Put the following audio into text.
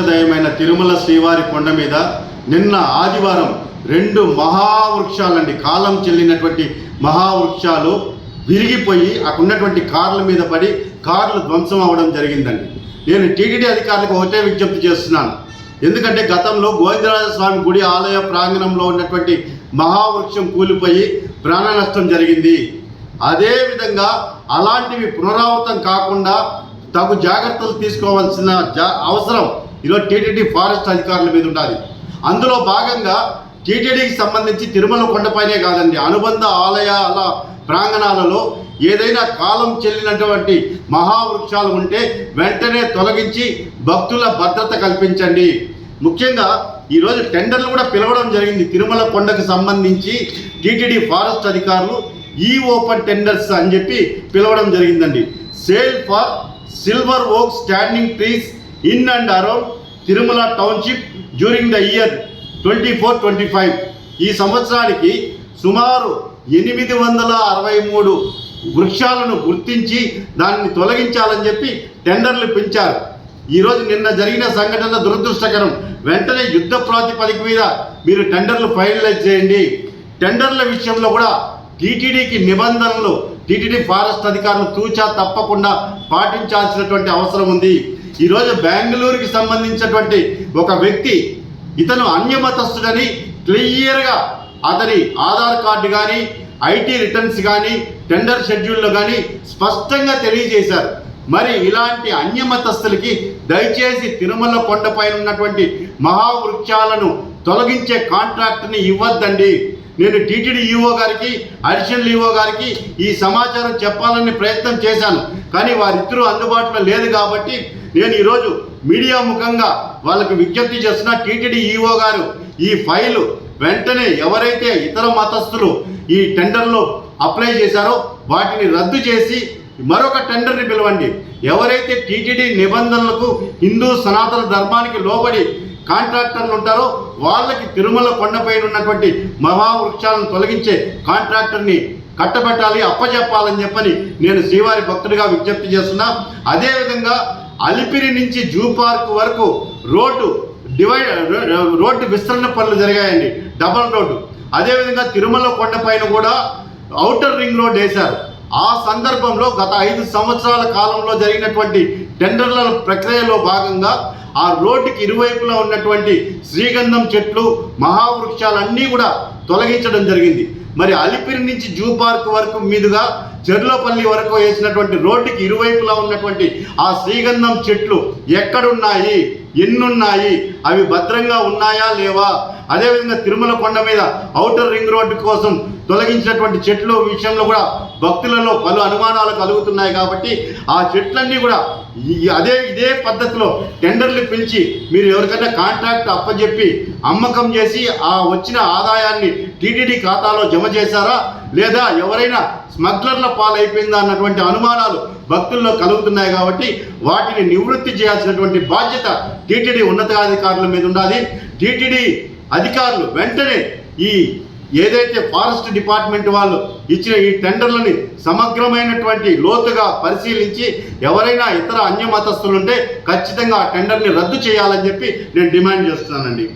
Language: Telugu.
దైవమైన తిరుమల శ్రీవారి కొండ మీద నిన్న ఆదివారం రెండు మహావృక్షాలండి. కాలం చెల్లినటువంటి మహావృక్షాలు విరిగిపోయి అక్కడున్నటువంటి కార్ల మీద పడి కార్లు ధ్వంసం అవ్వడం జరిగిందండి. నేను టీటీడీ అధికారులకు ఒకటే విజ్ఞప్తి చేస్తున్నాను. ఎందుకంటే గతంలో గోవిందరాజ స్వామి గుడి ఆలయ ప్రాంగణంలో ఉన్నటువంటి మహావృక్షం కూలిపోయి ప్రాణ నష్టం జరిగింది. అదేవిధంగా అలాంటివి పునరావృతం కాకుండా తగు జాగ్రత్తలు తీసుకోవాల్సిన జా అవసరం ఈరోజు టీటీడీ ఫారెస్ట్ అధికారుల మీద ఉండాలి. అందులో భాగంగా టీటీడీకి సంబంధించి తిరుమల కొండపైనే కాదండి అనుబంధ ఆలయాల ప్రాంగణాలలో ఏదైనా కాలం చెల్లినటువంటి మహావృక్షాలు ఉంటే వెంటనే తొలగించి భక్తుల భద్రత కల్పించండి. ముఖ్యంగా ఈరోజు టెండర్లు కూడా పిలవడం జరిగింది. తిరుమల కొండకు సంబంధించి టీటీడీ ఫారెస్ట్ అధికారులు ఈ ఓపెన్ టెండర్స్ అని చెప్పి పిలవడం జరిగిందండి. Sale for silver oak standing trees in and around Tirumala township during the year twenty four twenty five ఈ సంవత్సరానికి సుమారు ఎనిమిది వందల అరవై మూడు వృక్షాలను గుర్తించి దాన్ని తొలగించాలని చెప్పి టెండర్లు పెంచారు. ఈరోజు నిన్న జరిగిన సంఘటన దురదృష్టకరం. వెంటనే యుద్ధ ప్రాతిపదిక మీద మీరు టెండర్లు ఫైనలైజ్ చేయండి. టెండర్ల విషయంలో కూడా టీటీడీకి నిబంధనలు టీటీడీ ఫారెస్ట్ అధికారులు తూచా తప్పకుండా పాటించాల్సినటువంటి అవసరం ఉంది. ఈరోజు బెంగళూరుకి సంబంధించినటువంటి ఒక వ్యక్తి ఇతను అన్యమతస్థుడని క్లియర్గా అతని ఆధార్ కార్డు కానీ ఐటీ రిటర్న్స్ కానీ టెండర్ షెడ్యూల్లో కానీ స్పష్టంగా తెలియజేశారు. మరి ఇలాంటి అన్యమతస్థులకి దయచేసి తిరుమల కొండపైన ఉన్నటువంటి మహావృక్షాలను తొలగించే కాంట్రాక్ట్ని ఇవ్వద్దండి. నేను టీటీడీ ఈఓ గారికి అడిషనల్ ఈఓ గారికి ఈ సమాచారం చెప్పాలని ప్రయత్నం చేశాను. కానీ వారిద్దరూ అందుబాటులో లేదు కాబట్టి నేను ఈరోజు మీడియా ముఖంగా వాళ్ళకి విజ్ఞప్తి చేస్తున్న టీటీడీ ఈఓ గారు ఈ ఫైలు వెంటనే ఎవరైతే ఇతర మతస్థులు ఈ టెండర్లో అప్లై చేశారో వాటిని రద్దు చేసి మరొక టెండర్ని పిలవండి. ఎవరైతే టీటీడీ నిబంధనలకు హిందూ సనాతన ధర్మానికి లోబడి కాంట్రాక్టర్లు ఉంటారో వాళ్ళకి తిరుమల కొండపైన ఉన్నటువంటి మహావృక్షాలను తొలగించే కాంట్రాక్టర్ని కట్టబెట్టాలి అప్పచెప్పాలని చెప్పని నేను శ్రీవారి భక్తుడిగా విజ్ఞప్తి చేస్తున్నా. అదేవిధంగా అలిపిరి నుంచి జూ పార్క్ వరకు రోడ్డు డివైడ్ రోడ్డు విస్తరణ పనులు జరిగాయండి. Double road. అదేవిధంగా తిరుమల కొండపైన కూడా ఔటర్ రింగ్ రోడ్ వేశారు. ఆ సందర్భంలో గత ఐదు సంవత్సరాల కాలంలో జరిగినటువంటి టెండర్ల ప్రక్రియలో భాగంగా ఆ రోడ్డుకి ఇరువైపులా ఉన్నటువంటి శ్రీగంధం చెట్లు మహావృక్షాలన్నీ కూడా తొలగించడం జరిగింది. మరి అలిపిరి నుంచి జూ పార్క్ వరకు మీదుగా చెర్లోపల్లి వరకు వేసినటువంటి రోడ్డుకి ఇరువైపులా ఉన్నటువంటి ఆ శ్రీగంధం చెట్లు ఎక్కడున్నాయి? ఎన్నున్నాయి? అవి భద్రంగా ఉన్నాయా లేవా? అదేవిధంగా తిరుమల కొండ మీద ఔటర్ రింగ్ రోడ్డు కోసం తొలగించినటువంటి చెట్లు విషయంలో కూడా భక్తులలో పలు అనుమానాలు కలుగుతున్నాయి కాబట్టి ఆ చెట్లన్నీ కూడా అదే ఇదే పద్ధతిలో టెండర్లు పిలిచి మీరు ఎవరికైనా కాంట్రాక్ట్ అప్పజెప్పి అమ్మకం చేసి ఆ వచ్చిన ఆదాయాన్ని టీటీడీ ఖాతాలో జమ చేశారా? లేదా ఎవరైనా స్మగ్లర్ల పాలైపోయిందా అన్నటువంటి అనుమానాలు భక్తుల్లో కలుగుతున్నాయి కాబట్టి వాటిని నివృత్తి చేయాల్సినటువంటి బాధ్యత టీటీడీ ఉన్నతాధికారుల మీద ఉండాలి. టీటీడీ అధికారులు వెంటనే ఈ ఏదైతే ఫారెస్ట్ డిపార్ట్మెంట్ వాళ్ళు ఇచ్చిన ఈ టెండర్లని సమగ్రమైనటువంటి లోతుగా పరిశీలించి ఎవరైనా ఇతర అన్య మతస్థులుంటే ఖచ్చితంగా ఆ టెండర్ని రద్దు చేయాలని చెప్పి నేను డిమాండ్ చేస్తున్నానండి.